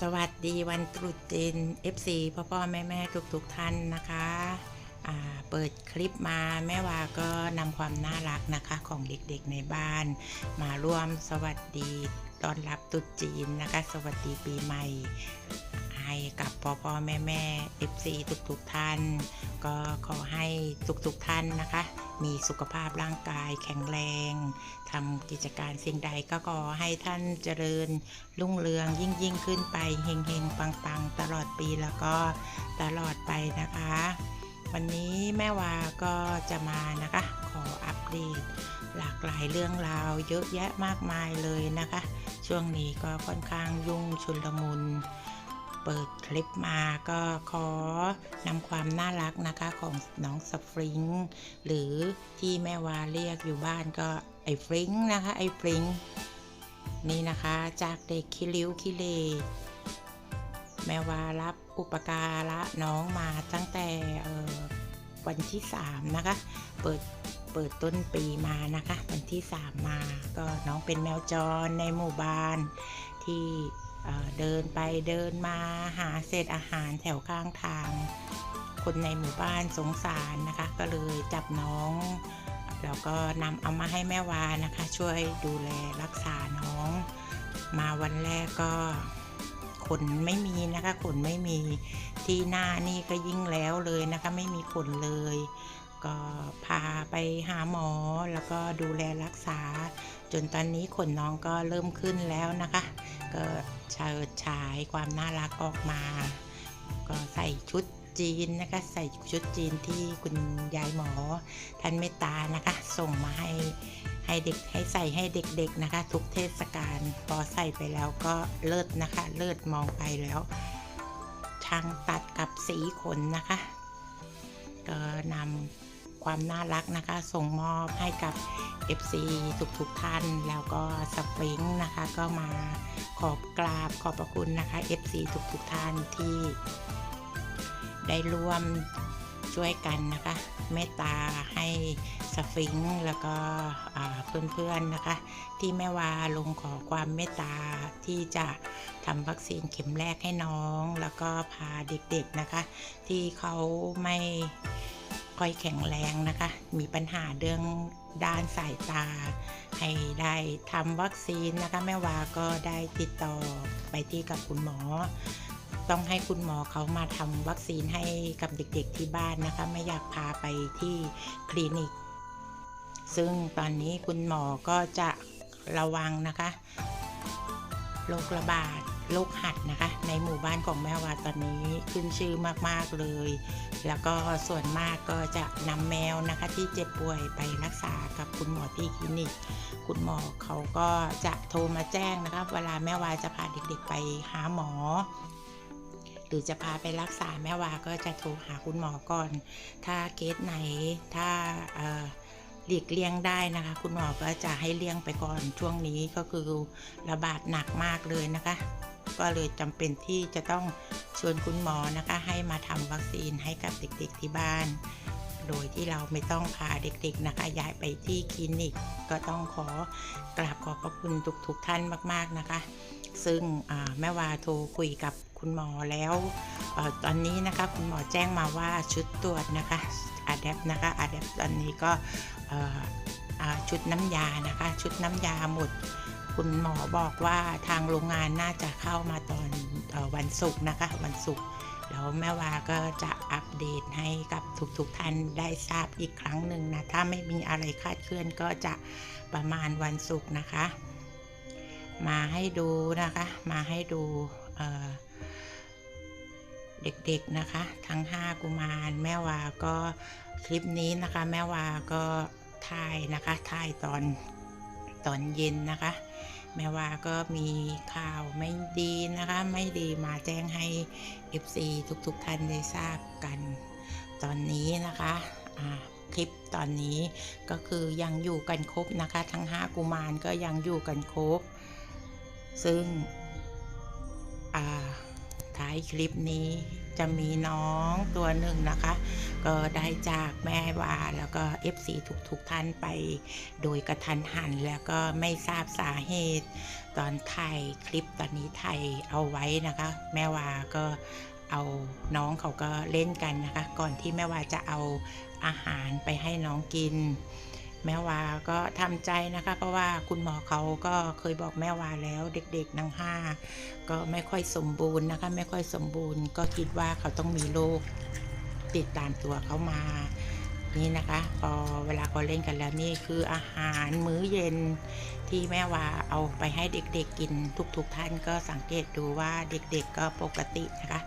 สวัสดีวันตรุษจีน FC พ่อพ่อแม่แม่ทุกทุกๆท่านนะคะเปิดคลิปมาแม่วาก็นำความน่ารักนะคะของเด็กๆในบ้าน มาร่วมสวัสดีต้อนรับตรุษจีนนะคะ สวัสดีปีใหม่ให้กับพ่อพ่อแม่แม่ FC ทุกๆท่าน ก็ขอให้ทุกๆท่านนะคะ มีสุขภาพร่างกายแข็งแรงทำกิจการสิ่งใดก็ขอให้ท่านเจริญ รุ่งเรืองยิ่งยิ่งขึ้นไปเฮงเฮงปังปังตลอดปีแล้วก็ตลอดไปนะคะ วันนี้แม่วาก็จะมานะคะ ขออัปเดตหลากหลายเรื่องราวเยอะแยะมากมายเลยนะคะ ช่วงนี้ก็ค่อนข้างยุ่งชุลมุน คลิปมาก็ขอนำความน่ารักนะคะของน้องสฟริงหรือที่แม่วาเรียกอยู่บ้านก็ไอ้ฟริงนะคะไอ้ฟริงนี่นะคะจากเด็กคิริ้วคิเล แม่วารับอุปการะน้องมาตั้งแต่วันที่ 3 นะคะ เปิดเปิดต้นปีมานะคะ วันที่ 3 มา ก็น้องเป็นแมวจรในหมู่บ้านที่ เดินไปเดินมาหาเศษอาหารแถวข้างทาง คนในหมู่บ้านสงสารนะคะ ก็เลยจับน้อง แล้วก็นำเอามาให้แม่วานะคะ ช่วยดูแลรักษาน้อง มาวันแรกก็ขนไม่มีนะคะขนไม่มีที่หน้านี่ก็ยิ่งแล้วเลยนะคะ ไม่มีขนเลย ก็พาไปหาหมอแล้วก็ดูแลรักษา จนตอนนี้ขนน้องก็เริ่มขึ้นแล้วนะคะ ก็เชิดฉายความน่ารักออกมา ก็ใส่ชุดจีนนะคะใส่ชุดจีนที่คุณยายหมอท่านเมตตานะคะ ส่งมาให้ให้เด็กให้ใส่ให้เด็กๆนะคะ ทุกเทศกาลพอใส่ไปแล้วก็เลิศนะคะ เลิศมองไปแล้วช่างตัดกับสีขนนะคะ ก็นำ ความน่ารักนะคะ ส่งมอบให้กับ FC ทุกๆท่าน แล้วก็สปริงนะคะ ก็มาขอบกราบขอบพระคุณนะคะ FC ทุกๆท่านที่ได้ร่วมช่วยกันนะคะ เมตตาให้สฟิงแล้วก็อ่าเพื่อนๆนะคะ ที่แม่วาลงขอความเมตตาที่จะทำวัคซีนเข็มแรกให้น้อง แล้วก็พาเด็กๆนะคะ ที่เขาไม่ ค่อยแข็งแรงนะคะ มีปัญหาเรื่องด้านสายตา ให้ได้ทำวัคซีนนะคะ แม่วาก็ได้ติดต่อไปที่กับคุณหมอ ต้องให้คุณหมอเขามาทำวัคซีนให้กับเด็กๆที่บ้านนะคะ ไม่อยากพาไปที่คลินิก ซึ่งตอนนี้คุณหมอก็จะระวังนะคะโรคระบาด โรคหัดนะคะ ในหมู่บ้านของแม่วาตอนนี้ขึ้นชื่อมากๆเลย แล้วก็ส่วนมากก็จะนำแมวนะคะที่เจ็บป่วยไปรักษากับคุณหมอที่คลินิก คุณหมอเขาก็จะโทรมาแจ้งนะคะเวลาแม่วาจะพาเด็กๆไปหาหมอหรือจะพาไปรักษาแม่วาก็จะโทรหาคุณหมอก่อน ถ้าเคสไหนถ้าหลีกเลี่ยงได้นะคะ คุณหมอก็จะให้เลี่ยงไปก่อนช่วงนี้ก็คือระบาดหนักมากเลยนะคะ ก็เลยจำเป็นที่จะต้องชวนคุณหมอนะคะ ให้มาทำวัคซีนให้กับเด็กๆที่บ้าน โดยที่เราไม่ต้องพาเด็กๆนะคะ ย้ายไปที่คลินิก ก็ต้องขอกราบขอบพระคุณทุกๆท่านมากๆนะคะ ซึ่งแม่วาโทรคุยกับคุณหมอแล้วอตอนนี้นะคะคุณหมอแจ้งมาว่าชุดตรวจนะคะอาแดปนะคะอาแดปตอนนี้ก็ชุดน้ำยานะคะ ชุดน้ำยาหมด คุณหมอบอกว่าทางโรงงานน่าจะเข้ามาตอนออวันศุกร์นะคะ วันศุกร์แล้วแม่วาก็จะอัปเดตให้กับทุกๆท่านได้ทราบอีกครั้งหนึ่งนะ ถ้าไม่มีอะไรคาดเคลื่อนก็จะประมาณวันศุกร์นะคะ มาให้ดูนะคะ มาให้ดูเเด็กๆนะคะ ทั้ง 5 กุมารแม่วาก็คลิปนี้นะคะ แม่วาก็ถ่ายนะคะถ่ายตอนตอนเย็นนะคะ แม่ว่าก็มีข่าวไม่ดีนะคะ ไม่ดีมาแจ้งให้ FC ทุกๆท่านได้ทราบกันตอนนี้นะคะคลิปตอนนี้ก็คือยังอยู่กันครบนะคะ ทั้ง 5 กุมารก็ยังอยู่กันครบ ซึ่งท้ายคลิปนี้จะมีน้องตัวหนึ่งนะคะ ก็ได้จากแม่วาแล้วก็ FC ทุกๆท่านไป โดยกระทันหันแล้วก็ไม่ทราบสาเหตุ ตอนถ่ายคลิปตอนนี้ถ่ายเอาไว้นะคะ แม่วาก็เอาน้องเขาก็เล่นกันนะคะ ก่อนที่แม่วาจะเอาอาหารไปให้น้องกิน แม่วาก็ทำใจนะคะ เพราะว่าคุณหมอเขาก็เคยบอกแม่วาแล้วเด็กๆนังห้าก็ไม่ค่อยสมบูรณ์นะคะ ไม่ค่อยสมบูรณ์ ก็คิดว่าเขาต้องมีโรค ติดตามตัวเขามา นี่นะคะพอเวลาเขาเล่นกันแล้วนี่คืออาหารมื้อเย็นที่แม่วาเอาไปให้เด็กๆกินทุกๆท่านก็สังเกตดูว่าเด็กๆก็ปกตินะคะ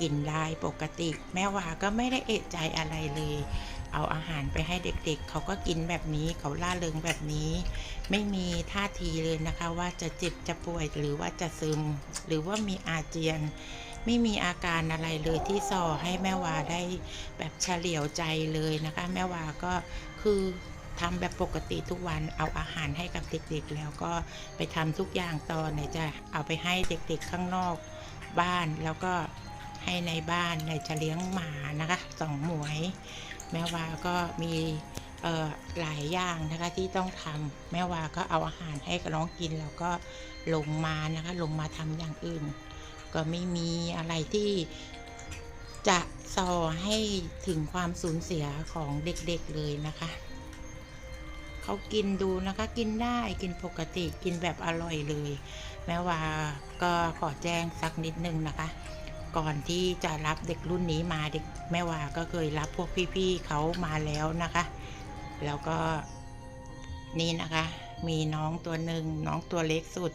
กินได้ปกติ แม่วาก็ไม่ได้เอะใจอะไรเลย เอาอาหารไปให้เด็กๆเขาก็กินแบบนี้เขาล่าเริงแบบนี้ ไม่มีท่าทีเลยนะคะ ว่าจะเจ็บจะป่วยหรือว่าจะซึม หรือว่ามีอาเจียน ไม่มีอาการอะไรเลยที่ส่อให้แม่วาได้แบบเฉลียวใจเลยนะคะ แม่วาก็คือทำแบบปกติทุกวันเอาอาหารให้กับเด็กๆ แล้วก็ไปทำทุกอย่างต่อไหนจะเอาไปให้เด็กๆข้างนอกบ้านแล้วก็ให้ในบ้านไหนจะเลี้ยงหมานะคะสองหมวย แม่วาก็มีหลายอย่างนะคะที่ต้องทำแม่วาก็เอาอาหารให้กับน้องกินแล้วก็ลงมานะคะลงมาทำอย่างอื่น ก็ไม่มีอะไรที่จะส่อให้ถึงความสูญเสียของเด็กๆเลยนะคะ เขากินดูนะคะกินได้กินปกติกินแบบอร่อยเลย แม้ว่าก็ขอแจ้งสักนิดนึงนะคะ ก่อนที่จะรับเด็กรุ่นนี้มาเด็กแม่ว่าก็เคยรับพวกพี่ๆเขามาแล้วนะคะ แล้วก็นี่นะคะ มีน้องตัวหนึ่งน้องตัวเล็กสุด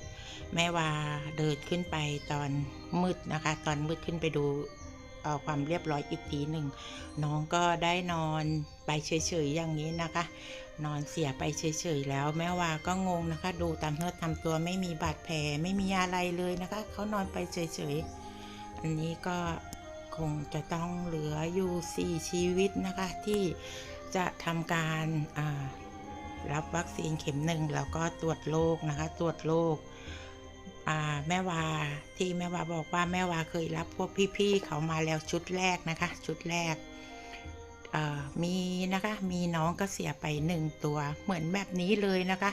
แม่วาเดินขึ้นไปตอนมืดนะคะ ตอนมืดขึ้นไปดูความเรียบร้อยอีกทีหนึ่งน้องก็ได้นอนไปเฉยๆอย่างนี้นะคะ นอนเสียไปเฉยๆแล้วแม่วาก็งงนะคะ ดูตามเนื้อตามตัวไม่มีบาดแผลไม่มีอะไรเลยนะคะเขานอนไปเฉยๆอันนี้ก็คงจะต้องเหลืออยู่ 4 ชีวิตนะคะที่จะทำการ รับวัคซีนเข็มหนึ่งแล้วก็ตรวจโรคนะคะ ตรวจโรคแม่วาที่แม่วาบอกว่าแม่วาเคยรับพวกพี่ๆเขามาแล้วชุดแรกนะคะ ชุดแรกมีนะคะมีน้องก็เสียไปหนึ่งตัวเหมือนแบบนี้เลยนะคะ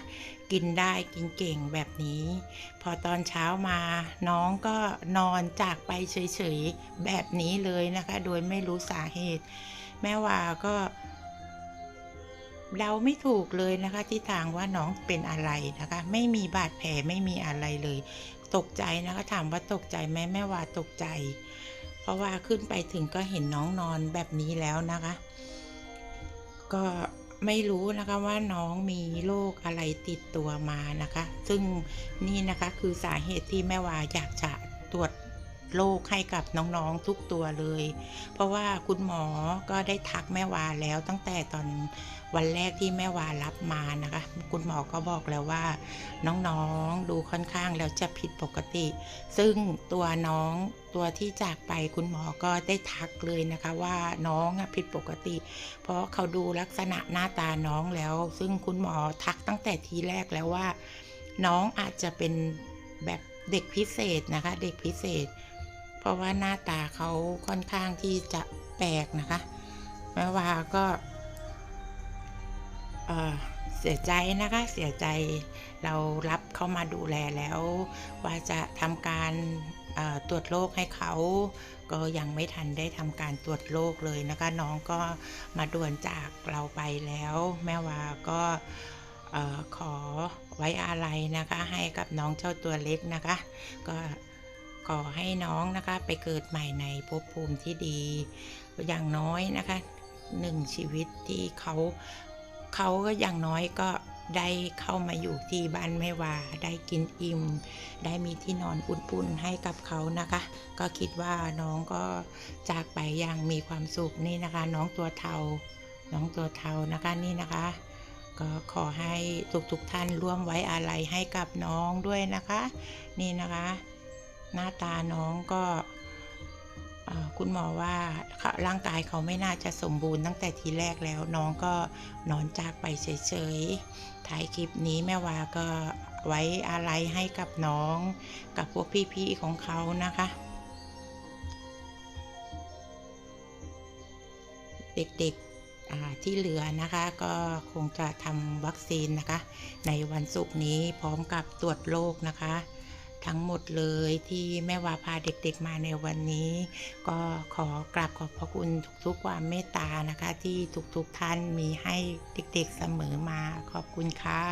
กินได้กินเก่งแบบนี้ พอตอนเช้ามาน้องก็นอนจากไปเฉยๆแบบนี้เลยนะคะ โดยไม่รู้สาเหตุ แม่วาก็ เดาไม่ถูกเลยนะคะที่ทางว่าน้องเป็นอะไรนะคะ ไม่มีบาดแผลไม่มีอะไรเลย ตกใจนะคะถามว่าตกใจไหมแม่ว่าตกใจ เพราะว่าขึ้นไปถึงก็เห็นน้องนอนแบบนี้แล้วนะคะ ก็ไม่รู้นะคะว่าน้องมีโรคอะไรติดตัวมานะคะ ซึ่งนี่นะคะคือสาเหตุที่แม่วาอยากจะตรวจ โรคให้กับน้องๆทุกตัวเลย เพราะว่าคุณหมอก็ได้ทักแม่วาแล้วตั้งแต่ตอนวันแรกที่แม่วารับมานะคะ คุณหมอก็บอกแล้วว่า น้องๆดูค่อนข้างแล้วจะผิดปกติ ซึ่งตัวน้องตัวที่จากไปคุณหมอก็ได้ทักเลยนะคะว่าน้องผิดปกติ เพราะเขาดูลักษณะหน้าตาน้องแล้ว ซึ่งคุณหมอทักตั้งแต่ทีแรกแล้วว่า น้องอาจจะเป็นแบบเด็กพิเศษนะคะ เด็กพิเศษ ราะว่าหน้าตาเขาค่อนข้างที่จะแปลกนะคะ แม่ว่าก็เสียใจนะคะเสียใจเรารับเขามาดูแลแล้ว ว่าจะทำการตรวจโรคให้เขา ก็ยังไม่ทันได้ทำการตรวจโรคเลยนะคะ น้องก็มาด่วนจากเราไปแล้ว แม่วาก็ขอไว้อาลัยนะคะ ให้กับน้องเจ้าตัวเล็กนะคะ ก็ ขอให้น้องนะคะ ไปเกิดใหม่ในภพภูมิที่ดี อย่างน้อยนะคะหนึ่งชีวิตที่เขาเขาก็อย่างน้อยก็ได้เข้ามาอยู่ที่บ้านแม่วาได้กินอิ่ม ได้มีที่นอนอุ่นๆให้กับเขานะคะ ก็คิดว่าน้องก็จากไปอย่างมีความสุขนี่นะคะ น้องตัวเทา น้องตัวเทานะคะนี่นะคะ ก็ขอให้ทุกๆท่านร่วมไว้อาลัยให้กับน้องด้วยนะคะ นี่นะคะ หน้าตาน้องก็คุณหมอว่าร่างกายเขาไม่น่าจะสมบูรณ์ตั้งแต่ทีแรกแล้วน้องก็นอนจากไปเฉยๆท้ายคลิปนี้แม่วาก็ไว้อาลัยให้กับน้องกับพวกพี่ๆของเขานะคะ เด็กๆที่เหลือนะคะ ก็คงจะทำวัคซีนนะคะ ในวันศุกร์นี้พร้อมกับตรวจโรคนะคะ ทั้งหมดเลยที่แม่วาพาเด็กๆมาในวันนี้ ก็ขอกราบขอบพระคุณทุกๆความเมตตานะคะ ที่ทุกๆท่านมีให้เด็กๆเสมอมาขอบคุณค่ะ